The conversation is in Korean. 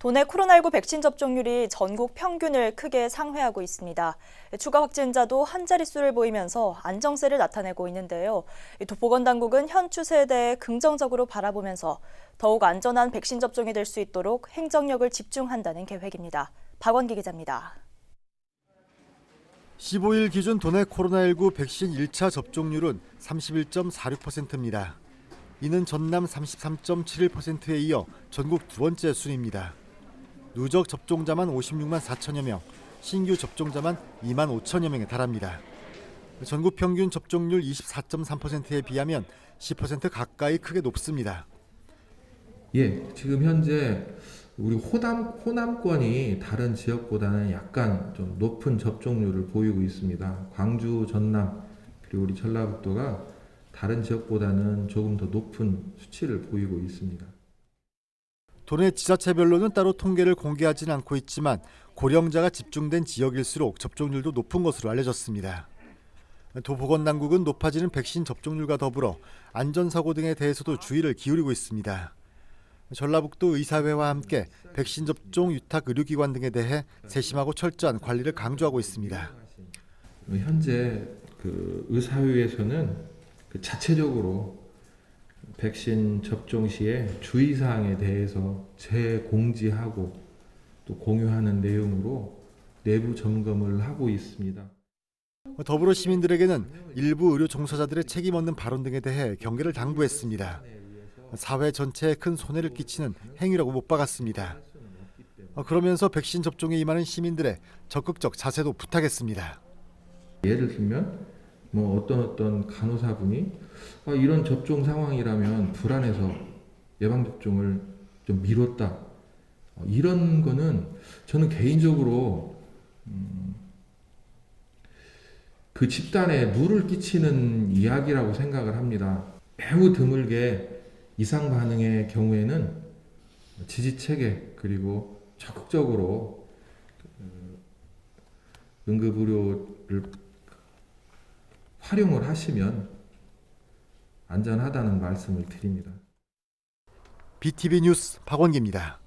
도내 코로나19 백신 접종률이 전국 평균을 크게 상회하고 있습니다. 추가 확진자도 한 자릿수를 보이면서 안정세를 나타내고 있는데요. 또 보건당국은 현 추세에 대해 긍정적으로 바라보면서 더욱 안전한 백신 접종이 될 수 있도록 행정력을 집중한다는 계획입니다. 박원기 기자입니다. 15일 기준 도내 코로나19 백신 1차 접종률은 31.46%입니다. 이는 전남 33.71%에 이어 전국 두 번째 순입니다. 누적 접종자만 56만 4천여 명, 신규 접종자만 2만 5천여 명에 달합니다. 전국 평균 접종률 24.3%에 비하면 10% 가까이 크게 높습니다. 예, 지금 현재 우리 호남 호남권이 다른 지역보다는 약간 좀 높은 접종률을 보이고 있습니다. 광주, 전남 그리고 우리 전라북도가 다른 지역보다는 조금 더 높은 수치를 보이고 있습니다. 도내 지자체별로는 따로 통계를 공개하지는 않고 있지만 고령자가 집중된 지역일수록 접종률도 높은 것으로 알려졌습니다. 도 보건당국은 높아지는 백신 접종률과 더불어 안전사고 등에 대해서도 주의를 기울이고 있습니다. 전라북도 의사회와 함께 백신 접종 유탁 의료기관 등에 대해 세심하고 철저한 관리를 강조하고 있습니다. 현재 그 의사회에서는 그 자체적으로 백신 접종 시에 주의 사항에 대해서 재공지하고 또 공유하는 내용으로 내부 점검을 하고 있습니다. 더불어 시민들에게는 일부 의료 종사자들의 책임 없는 발언 등에 대해 경계를 당부했습니다. 사회 전체에 큰 손해를 끼치는 행위라고 못 박았습니다. 어, 그러면서 백신 접종에 임하는 시민들의 적극적 자세도 부탁했습니다. 예를 들면 뭐 어떤 어떤 간호사분이 아, 이런 접종 상황이라면 불안해서 예방 접종을 좀 미뤘다 어, 이런 거는 저는 개인적으로 음, 그 집단에 누를 끼치는 이야기라고 생각을 합니다. 매우 드물게 이상 반응의 경우에는 지지 체계 그리고 적극적으로 그 응급의료를 활용을 하시면 안전하다는 말씀을 드립니다. BTV 뉴스 박원기입니다.